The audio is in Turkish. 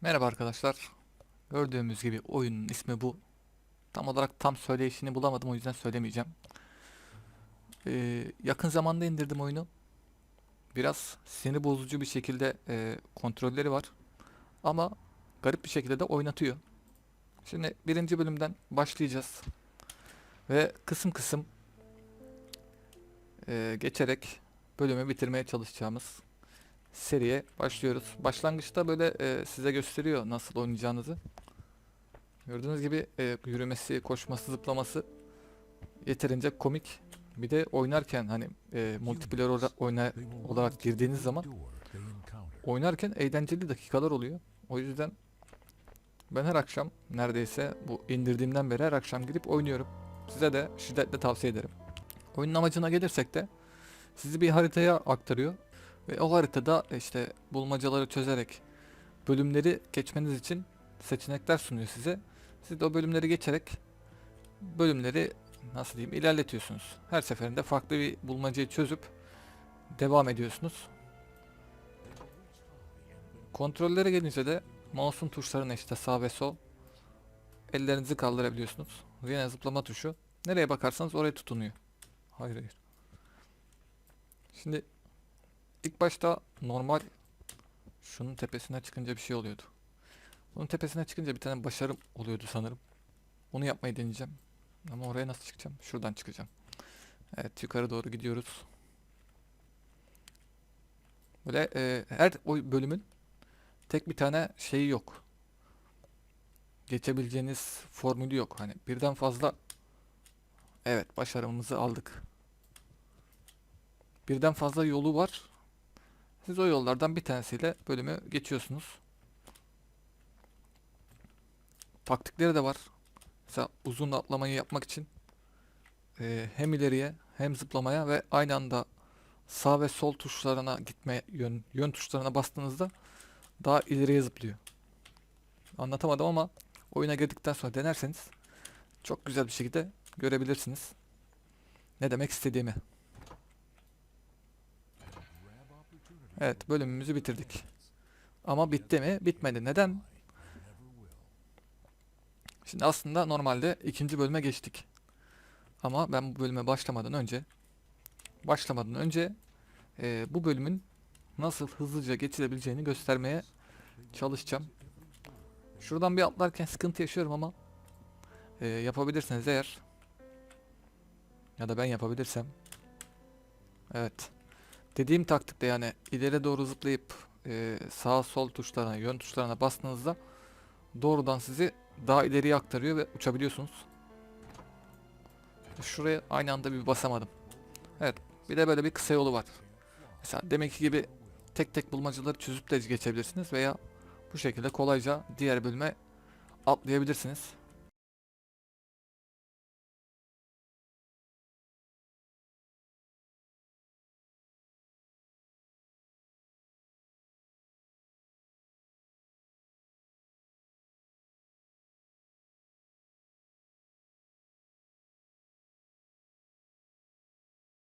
Merhaba arkadaşlar. Gördüğümüz gibi oyunun ismi bu. Tam olarak tam söyleyişini bulamadım o yüzden söylemeyeceğim. Ee, yakın zamanda indirdim oyunu. Biraz sinir bozucu bir şekilde e, kontrolleri var. Ama garip bir şekilde de oynatıyor. Şimdi birinci bölümden başlayacağız. Ve kısım kısım e, geçerek bölümü bitirmeye çalışacağımız seriye başlıyoruz. Başlangıçta böyle e, size gösteriyor nasıl oynayacağınızı. Gördüğünüz gibi e, yürümesi, koşması, zıplaması yeterince komik. Bir de oynarken hani e, multiplayer ora- oyna olarak girdiğiniz zaman oynarken eğlenceli dakikalar oluyor. O yüzden ben her akşam neredeyse bu indirdiğimden beri her akşam girip oynuyorum. Size de şiddetle tavsiye ederim. Oyunun amacına gelirsek de sizi bir haritaya aktarıyor. Ve o haritada işte bulmacaları çözerek bölümleri geçmeniz için seçenekler sunuyor size. Siz de o bölümleri geçerek bölümleri nasıl diyeyim ilerletiyorsunuz. Her seferinde farklı bir bulmacayı çözüp devam ediyorsunuz. Kontrollere gelince de mouse'un tuşlarına işte sağ ve sol ellerinizi kaldırabiliyorsunuz. Yine zıplama tuşu. Nereye bakarsanız oraya tutunuyor. Hayır hayır. Şimdi İlk başta normal şunun tepesine çıkınca bir şey oluyordu. Bunun tepesine çıkınca bir tane başarım oluyordu sanırım. Onu yapmayı deneyeceğim. Ama oraya nasıl çıkacağım? Şuradan çıkacağım. Evet yukarı doğru gidiyoruz. Böyle e, her o bölümün tek bir tane şeyi yok. Geçebileceğiniz formülü yok. Hani birden fazla Evet başarımızı aldık. Birden fazla yolu var. Siz o yollardan bir tanesiyle bölümü geçiyorsunuz. Taktikleri de var. Mesela uzun atlamayı yapmak için eee, hem ileriye hem zıplamaya ve aynı anda sağ ve sol tuşlarına gitme yön, yön tuşlarına bastığınızda daha ileriye zıplıyor. Anlatamadım ama oyuna girdikten sonra denerseniz çok güzel bir şekilde görebilirsiniz. Ne demek istediğimi. Evet bölümümüzü bitirdik. Ama bitti mi? Bitmedi. Neden? Şimdi aslında normalde ikinci bölüme geçtik. Ama ben bu bölüme başlamadan önce başlamadan önce eee, bu bölümün nasıl hızlıca geçilebileceğini göstermeye çalışacağım. Şuradan bir atlarken sıkıntı yaşıyorum ama eee, yapabilirseniz eğer ya da ben yapabilirsem evet dediğim taktikte yani ileri doğru zıplayıp e, sağ sol tuşlarına, yön tuşlarına bastığınızda doğrudan sizi daha ileriye aktarıyor ve uçabiliyorsunuz. Şuraya aynı anda bir basamadım. Evet, bir de böyle bir kısa yolu var. Mesela demek ki gibi tek tek bulmacaları çözüp de geçebilirsiniz veya bu şekilde kolayca diğer bölüme atlayabilirsiniz.